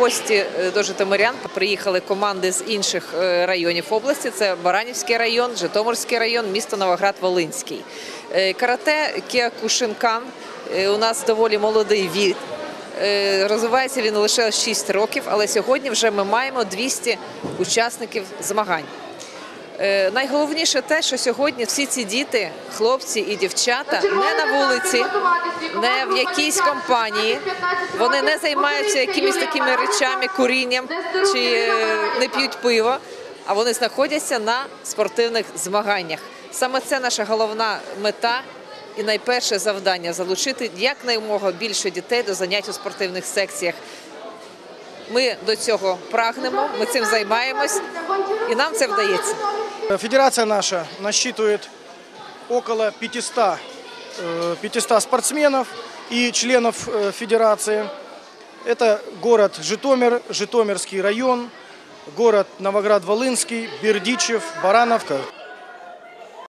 гості е, до Житомирян приїхали команди з інших е, районів області. Це Баранівський район, Житомирський район, місто Новоград-Волинський. Е, Карате Кіакушинкан у нас доволі молодий вік. Е, Розвивається він лише 6 років, але сьогодні вже ми маємо 200 учасників змагань. Е, Найголовніше те, що сьогодні всі ці діти, хлопці і дівчата не на вулиці, не в якійсь компанії. Вони не займаються якимись такими речами, курінням чи е, не п'ють пиво, а вони знаходяться на спортивних змаганнях. Саме це наша головна мета і найперше завдання залучити якнаймога більше дітей до занять у спортивних секціях. Ми до цього прагнемо, ми цим займаємось, і нам це вдається. Федерация наша насчитывает около 500, э, 500 спортсменов и членов э, федерации. Это город Житомир, Житомирский район, город Новоград-Волынский, Бердичев, Барановка.